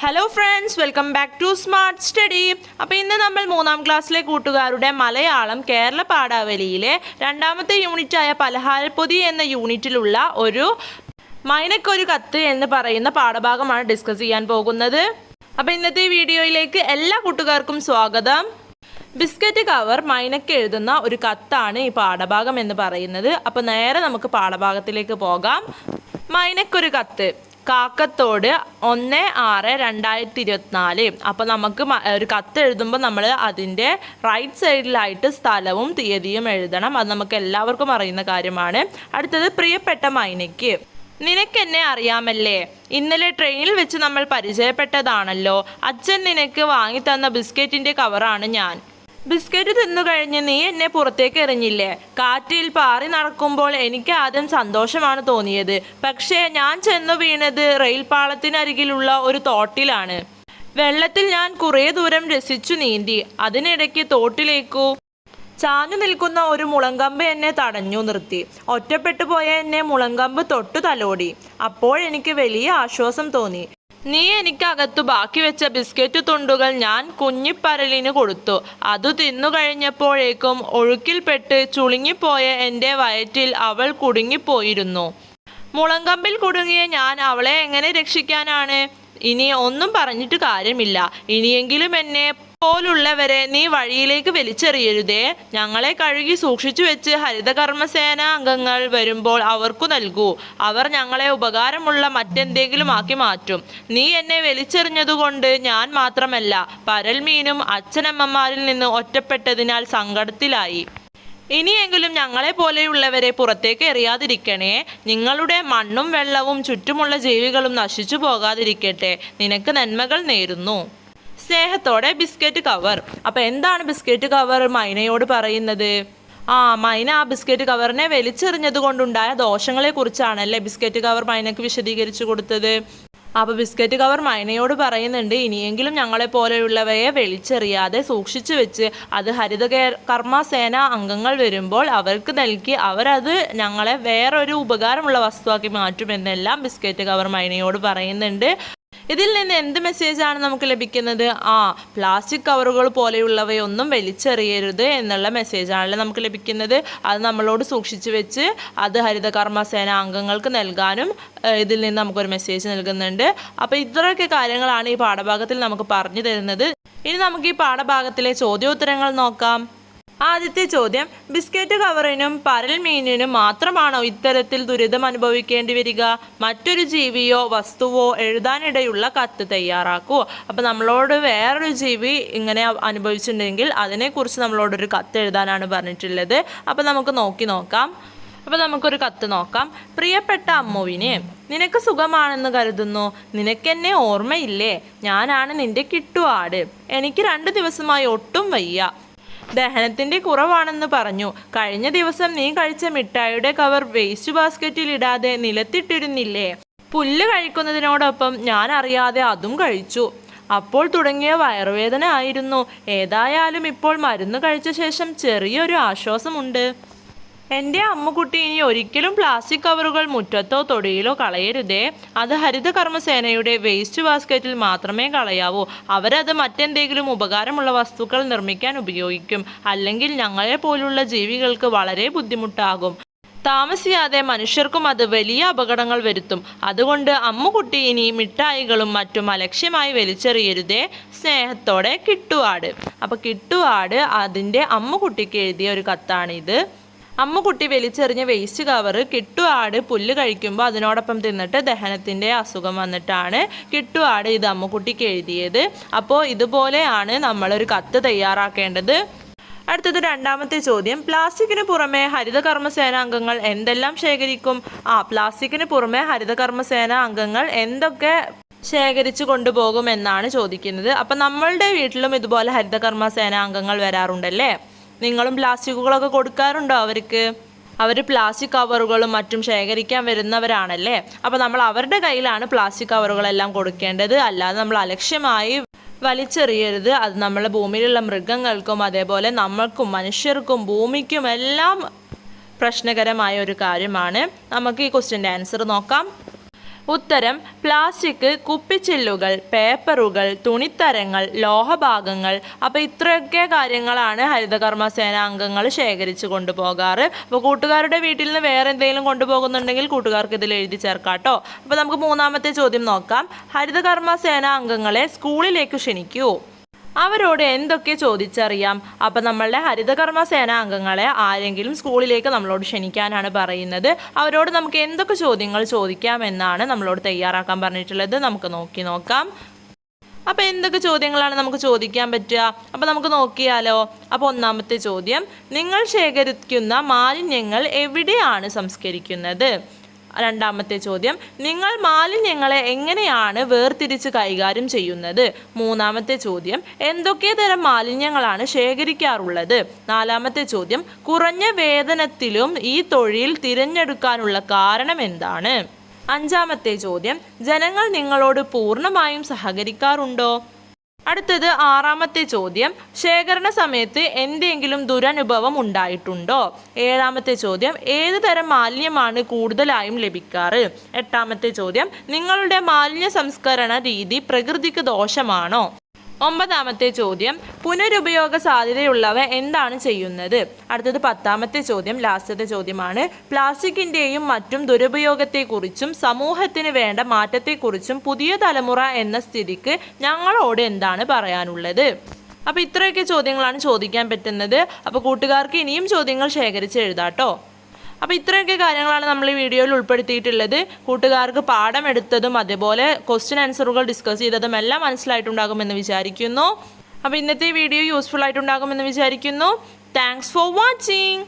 Hello friends welcome back to smart study അപ്പോൾ ഇന്ന് നമ്മൾ മൂന്നാം ക്ലാസ്സിലെ കൂട്ടുകാരുടെ മലയാളം കേരള പാഠാവലിയിലെ രണ്ടാമത്തെ യൂണിറ്റായ പലഹാരപ്പൊതി എന്ന യൂണിറ്റിലുള്ള ഒരു മൈനക്കൊരു കത്ത് എന്ന് പറയുന്ന പാഠഭാഗമാണ് ഡിസ്കസ് ചെയ്യാൻ പോകുന്നത്. അപ്പോൾ ഇന്നത്തെ വീഡിയോയിലേക്ക് എല്ലാ കൂട്ടുകാർക്കും സ്വാഗതം. ബിസ്ക്കറ്റ് കവർ മൈനക്ക് എഴുതുന്ന ഒരു കത്താണ് ഈ പാഠഭാഗം എന്ന് പറയുന്നത്. അപ്പോൾ നേരെ നമുക്ക് പാഠഭാഗത്തിലേക്ക് പോകാം. മൈനക്കൊരു കത്ത്. കാക്കത്തോട് ഒന്ന് ആറ് രണ്ടായിരത്തി ഇരുപത്തിനാല്. അപ്പോൾ നമുക്ക് ഒരു കത്ത് എഴുതുമ്പോൾ നമ്മൾ അതിന്റെ റൈറ്റ് സൈഡിലായിട്ട് സ്ഥലവും തീയതിയും എഴുതണം. അത് നമുക്ക് എല്ലാവർക്കും അറിയുന്ന കാര്യമാണ്. അടുത്തത് പ്രിയപ്പെട്ട മൈനയ്ക്ക്. നിനക്കെന്നെ അറിയാമല്ലേ? ഇന്നലെ ട്രെയിനിൽ വെച്ച് നമ്മൾ പരിചയപ്പെട്ടതാണല്ലോ. അച്ഛൻ നിനക്ക് വാങ്ങിത്തന്ന ബിസ്ക്കറ്റിന്റെ കവറാണ് ഞാൻ. ബിസ്ക്കറ്റ് തിന്നു കഴിഞ്ഞ് നീ എന്നെ പുറത്തേക്ക് എറിഞ്ഞില്ലേ? കാറ്റിൽ പാറി നടക്കുമ്പോൾ എനിക്ക് ആദ്യം സന്തോഷമാണ് തോന്നിയത്. പക്ഷേ ഞാൻ ചെന്നു വീണത് റെയിൽ പാളത്തിനരികിലുള്ള ഒരു തോട്ടിലാണ്. വെള്ളത്തിൽ ഞാൻ കുറേ ദൂരം രസിച്ചു നീന്തി. അതിനിടയ്ക്ക് തോട്ടിലേക്കു ചാഞ്ഞു നിൽക്കുന്ന ഒരു മുളങ്കമ്പ് എന്നെ തടഞ്ഞു നിർത്തി. ഒറ്റപ്പെട്ടു പോയ എന്നെ മുളങ്കമ്പ് തൊട്ടു തലോടി. അപ്പോഴെനിക്ക് വലിയ ആശ്വാസം തോന്നി. നീ എനിക്കകത്തു ബാക്കി വെച്ച ബിസ്ക്കറ്റ് തുണ്ടുകൾ ഞാൻ കുഞ്ഞിപ്പരലിന് കൊടുത്തു. അതു തിന്നു കഴിഞ്ഞപ്പോഴേക്കും ഒഴുക്കിൽപ്പെട്ട് ചുളുങ്ങിപ്പോയ എന്റെ വയറ്റിൽ അവൾ കുടുങ്ങിപ്പോയിരുന്നു. മുളങ്കമ്പിൽ കുടുങ്ങിയ ഞാൻ അവളെ എങ്ങനെ രക്ഷിക്കാനാണ്? ഇനി ഒന്നും പറഞ്ഞിട്ട് കാര്യമില്ല. ഇനിയെങ്കിലും എന്നെ പോലുള്ളവരെ നീ വഴിയിലേക്ക് വലിച്ചെറിയരുതേ. ഞങ്ങളെ കഴുകി സൂക്ഷിച്ചു വെച്ച് ഹരിതകർമ്മസേന അംഗങ്ങൾ വരുമ്പോൾ അവർക്കു നൽകൂ. അവർ ഞങ്ങളെ ഉപകാരമുള്ള മറ്റെന്തെങ്കിലും ആക്കി മാറ്റും. നീ എന്നെ വലിച്ചെറിഞ്ഞതുകൊണ്ട് ഞാൻ മാത്രമല്ല പരൽമീനും അച്ഛനമ്മമാരിൽ നിന്ന് ഒറ്റപ്പെട്ടതിനാൽ സങ്കടത്തിലായി. ഇനിയെങ്കിലും ഞങ്ങളെ പോലെയുള്ളവരെ പുറത്തേക്ക് എറിയാതിരിക്കണേ. നിങ്ങളുടെ മണ്ണും വെള്ളവും ചുറ്റുമുള്ള ജീവികളും നശിച്ചു പോകാതിരിക്കട്ടെ. നിനക്ക് നന്മകൾ നേരുന്നു. സ്നേഹത്തോടെ ബിസ്ക്കറ്റ് കവർ. അപ്പോൾ എന്താണ് ബിസ്ക്കറ്റ് കവർ മൈനയോട് പറയുന്നത്? ആ മൈന ആ ബിസ്ക്കറ്റ് കവറിനെ വലിച്ചെറിഞ്ഞത് കൊണ്ടുണ്ടായ ദോഷങ്ങളെ കുറിച്ചാണല്ലേ ബിസ്ക്കറ്റ് കവർ മൈനക്ക് വിശദീകരിച്ചു കൊടുത്തത്? അപ്പോൾ ബിസ്ക്കറ്റ് കവർ മൈനയോട് പറയുന്നുണ്ട് ഇനിയെങ്കിലും ഞങ്ങളെ പോലെയുള്ളവയെ വെളിച്ചെറിയാതെ സൂക്ഷിച്ചു വെച്ച് അത് ഹരിത കർമ്മ സേന അംഗങ്ങൾ വരുമ്പോൾ അവർക്ക് നൽകി അവരത് ഞങ്ങളെ വേറൊരു ഉപകാരമുള്ള വസ്തുവാക്കി മാറ്റുമെന്നെല്ലാം ബിസ്ക്കറ്റ് കവർ മൈനയോട് പറയുന്നുണ്ട്. ഇതിൽ നിന്ന് എന്ത് മെസ്സേജാണ് നമുക്ക് ലഭിക്കുന്നത്? ആ പ്ലാസ്റ്റിക് കവറുകൾ പോലെയുള്ളവയൊന്നും വലിച്ചെറിയരുത് എന്നുള്ള മെസ്സേജാണല്ലോ നമുക്ക് ലഭിക്കുന്നത്. അത് നമ്മളോട് സൂക്ഷിച്ചു വെച്ച് അത് ഹരിത കർമ്മസേന അംഗങ്ങൾക്ക് നൽകാനും ഇതിൽ നിന്ന് നമുക്കൊരു മെസ്സേജ് നൽകുന്നുണ്ട്. അപ്പോൾ ഇത്രയൊക്കെ കാര്യങ്ങളാണ് ഈ പാഠഭാഗത്തിൽ നമുക്ക് പറഞ്ഞു തരുന്നത്. ഇനി നമുക്ക് ഈ പാഠഭാഗത്തിലെ ചോദ്യോത്തരങ്ങൾ നോക്കാം. ആദ്യത്തെ ചോദ്യം ബിസ്ക്കറ്റ് കവറിനും പരൽ മീനിനും മാത്രമാണോ ഇത്തരത്തിൽ ദുരിതം അനുഭവിക്കേണ്ടി വരിക? മറ്റൊരു ജീവിയോ വസ്തുവോ എഴുതാനിടയുള്ള കത്ത് തയ്യാറാക്കൂ. അപ്പോൾ നമ്മളോട് വേറൊരു ജീവി ഇങ്ങനെ അനുഭവിച്ചിട്ടുണ്ടെങ്കിൽ അതിനെക്കുറിച്ച് നമ്മളോടൊരു കത്ത് എഴുതാനാണ് പറഞ്ഞിട്ടുള്ളത്. അപ്പോൾ നമുക്ക് നോക്കി നോക്കാം. അപ്പോൾ നമുക്കൊരു കത്ത് നോക്കാം. പ്രിയപ്പെട്ട അമ്മുവിനെ നിനക്ക് സുഖമാണെന്ന് കരുതുന്നു. നിനക്കെന്നെ ഓർമ്മയില്ലേ? ഞാനാണ് നിന്റെ കിട്ടുവാട്. എനിക്ക് രണ്ട് ദിവസമായി ഒട്ടും വയ്യ. ദഹനത്തിന്റെ കുറവാണെന്ന് പറഞ്ഞു. കഴിഞ്ഞ ദിവസം നീ കഴിച്ച മിഠായിയുടെ കവർ വേസ്റ്റ് ബാസ്ക്കറ്റിൽ ഇടാതെ നിലത്തിട്ടിരുന്നില്ലേ? പുല്ല് കഴിക്കുന്നതിനോടൊപ്പം ഞാൻ അറിയാതെ അതും കഴിച്ചു. അപ്പോൾ തുടങ്ങിയ വയറുവേദന ആയിരുന്നു. ഏതായാലും ഇപ്പോൾ മരുന്ന് കഴിച്ച ശേഷം ചെറിയൊരു ആശ്വാസമുണ്ട്. എന്റെ അമ്മുക്കുട്ടി ഇനി ഒരിക്കലും പ്ലാസ്റ്റിക് കവറുകൾ മുറ്റത്തോ തൊടിയിലോ കളയരുതേ. അത് ഹരിത കർമ്മസേനയുടെ വേസ്റ്റ് ബാസ്ക്കറ്റിൽ മാത്രമേ കളയാവൂ. അവരത് മറ്റെന്തെങ്കിലും ഉപകാരമുള്ള വസ്തുക്കൾ നിർമ്മിക്കാൻ ഉപയോഗിക്കും. അല്ലെങ്കിൽ ഞങ്ങളെ പോലുള്ള ജീവികൾക്ക് വളരെ ബുദ്ധിമുട്ടാകും. താമസിയാതെ മനുഷ്യർക്കും അത് വലിയ അപകടങ്ങൾ വരുത്തും. അതുകൊണ്ട് അമ്മുകുട്ടി ഇനി മിഠായികളും മറ്റും അലക്ഷ്യമായി വലിച്ചെറിയരുതേ. സ്നേഹത്തോടെ കിട്ടുവാട്. അപ്പോൾ കിട്ടുവാട് അതിന്റെ അമ്മുകുട്ടിക്ക് എഴുതിയ ഒരു കത്താണിത്. അമ്മുകുട്ടി വലിച്ചെറിഞ്ഞ വേസ്റ്റ് കവർ കിട്ടുആട് പുല്ല് കഴിക്കുമ്പോൾ അതിനോടൊപ്പം തിന്നിട്ട് ദഹനത്തിന്റെ അസുഖം വന്നിട്ടാണ് കിട്ടുആട് ഇത് അമ്മക്കുട്ടിക്ക് എഴുതിയത്. അപ്പോൾ ഇതുപോലെയാണ് നമ്മളൊരു കത്ത് തയ്യാറാക്കേണ്ടത്. അടുത്തത് രണ്ടാമത്തെ ചോദ്യം. പ്ലാസ്റ്റിക്കിന് പുറമെ ഹരിതകർമ്മസേന അംഗങ്ങൾ എന്തെല്ലാം ശേഖരിക്കും? ആ പ്ലാസ്റ്റിക്കിന് പുറമെ ഹരിതകർമ്മസേന അംഗങ്ങൾ എന്തൊക്കെ ശേഖരിച്ചു കൊണ്ടുപോകും എന്നാണ് ചോദിക്കുന്നത്. അപ്പം നമ്മളുടെ വീട്ടിലും ഇതുപോലെ ഹരിതകർമ്മസേന അംഗങ്ങൾ വരാറുണ്ടല്ലേ? നിങ്ങളും പ്ലാസ്റ്റിക്കുകളൊക്കെ കൊടുക്കാറുണ്ടോ അവർക്ക്? അവർ പ്ലാസ്റ്റിക് കവറുകളും മറ്റും ശേഖരിക്കാൻ വരുന്നവരാണല്ലേ? അപ്പോൾ നമ്മൾ അവരുടെ കയ്യിലാണ് പ്ലാസ്റ്റിക് കവറുകളെല്ലാം കൊടുക്കേണ്ടത്. അല്ലാതെ നമ്മൾ അലക്ഷ്യമായി വലിച്ചെറിയരുത്. അത് നമ്മളെ ഭൂമിയിലുള്ള മൃഗങ്ങൾക്കും അതേപോലെ നമ്മൾക്കും മനുഷ്യർക്കും ഭൂമിക്കും എല്ലാം പ്രശ്നകരമായ ഒരു കാര്യമാണ്. നമുക്ക് ഈ ക്വസ്റ്റ്യന്റെ ആൻസർ നോക്കാം. ഉത്തരം പ്ലാസ്റ്റിക് കുപ്പിച്ചില്ലുകൾ പേപ്പറുകൾ തുണിത്തരങ്ങൾ ലോഹഭാഗങ്ങൾ. അപ്പോൾ ഇത്രയൊക്കെ കാര്യങ്ങളാണ് ഹരിതകർമ്മസേന അംഗങ്ങൾ ശേഖരിച്ച് കൊണ്ടുപോകാറ്. അപ്പോൾ കൂട്ടുകാരുടെ വീട്ടിൽ നിന്ന് വേറെ എന്തെങ്കിലും കൊണ്ടുപോകുന്നുണ്ടെങ്കിൽ കൂട്ടുകാർക്ക് ഇതിൽ എഴുതി ചേർക്കാട്ടോ. അപ്പോൾ നമുക്ക് മൂന്നാമത്തെ ചോദ്യം നോക്കാം. ഹരിതകർമ്മസേന അംഗങ്ങളെ സ്കൂളിലേക്ക് ക്ഷണിക്കൂ. അവരോട് എന്തൊക്കെ ചോദിച്ചറിയാം? അപ്പം നമ്മളുടെ ഹരിതകർമ്മ സേന അംഗങ്ങളെ ആരെങ്കിലും സ്കൂളിലേക്ക് നമ്മളോട് ക്ഷണിക്കാനാണ് പറയുന്നത്. അവരോട് നമുക്ക് എന്തൊക്കെ ചോദ്യങ്ങൾ ചോദിക്കാമെന്നാണ് നമ്മളോട് തയ്യാറാക്കാൻ പറഞ്ഞിട്ടുള്ളത്. നമുക്ക് നോക്കി നോക്കാം. അപ്പോൾ എന്തൊക്കെ ചോദ്യങ്ങളാണ് നമുക്ക് ചോദിക്കാൻ പറ്റുക? അപ്പോൾ നമുക്ക് നോക്കിയാലോ. അപ്പോൾ ഒന്നാമത്തെ ചോദ്യം നിങ്ങൾ ശേഖരിക്കുന്ന മാലിന്യങ്ങൾ എവിടെയാണ് സംസ്കരിക്കുന്നത്? രണ്ടാമത്തെ ചോദ്യം നിങ്ങൾ മാലിന്യങ്ങളെ എങ്ങനെയാണ് വേർതിരിച്ച് കൈകാര്യം ചെയ്യുന്നത്? മൂന്നാമത്തെ ചോദ്യം എന്തൊക്കെ തരം മാലിന്യങ്ങളാണ് ശേഖരിക്കാറുള്ളത്? നാലാമത്തെ ചോദ്യം കുറഞ്ഞ വേതനത്തിലും ഈ തൊഴിൽ തിരഞ്ഞെടുക്കാനുള്ള കാരണം എന്താണ്? അഞ്ചാമത്തെ ചോദ്യം ജനങ്ങൾ നിങ്ങളോട് പൂർണമായും സഹകരിക്കാറുണ്ടോ? അടുത്തത് ആറാമത്തെ ചോദ്യം. ശേഖരണ സമയത്ത് എന്തെങ്കിലും ദുരനുഭവം ഉണ്ടായിട്ടുണ്ടോ? ഏഴാമത്തെ ചോദ്യം ഏത് തരം മാലിന്യമാണ് കൂടുതലായും ലഭിക്കാറ്? എട്ടാമത്തെ ചോദ്യം നിങ്ങളുടെ മാലിന്യ സംസ്കരണ രീതി പ്രകൃതിക്ക് ദോഷമാണോ? ഒമ്പതാമത്തെ ചോദ്യം പുനരുപയോഗ സാധ്യതയുള്ളവ എന്താണ് ചെയ്യുന്നത്? അടുത്തത് പത്താമത്തെ ചോദ്യം ലാസ്റ്റത്തെ ചോദ്യമാണ്. പ്ലാസ്റ്റിക്കിന്റെയും മറ്റും ദുരുപയോഗത്തെക്കുറിച്ചും സമൂഹത്തിന് വേണ്ട മാറ്റത്തെക്കുറിച്ചും പുതിയ തലമുറ എന്ന സ്ഥിതിക്ക് ഞങ്ങളോട് എന്താണ് പറയാനുള്ളത്? അപ്പോൾ ഇത്രയൊക്കെ ചോദ്യങ്ങളാണ് ചോദിക്കാൻ പറ്റുന്നത്. അപ്പോൾ കൂട്ടുകാർക്ക് ഇനിയും ചോദ്യങ്ങൾ ശേഖരിച്ച് എഴുതാട്ടോ. അപ്പോൾ ഇത്രയൊക്കെ കാര്യങ്ങളാണ് നമ്മൾ ഈ വീഡിയോയിൽ ഉൾപ്പെടുത്തിയിട്ടുള്ളത്. കൂട്ടുകാർക്ക് പാഠം എടുത്തതും അതേപോലെ ക്വസ്റ്റ്യൻ ആൻസറുകൾ ഡിസ്കസ് ചെയ്തതും എല്ലാം മനസ്സിലായിട്ടുണ്ടാകുമെന്ന് വിചാരിക്കുന്നു. അപ്പോൾ ഇന്നത്തെ വീഡിയോ യൂസ്ഫുൾ ആയിട്ടുണ്ടാകുമെന്ന് വിചാരിക്കുന്നു. Thanks for watching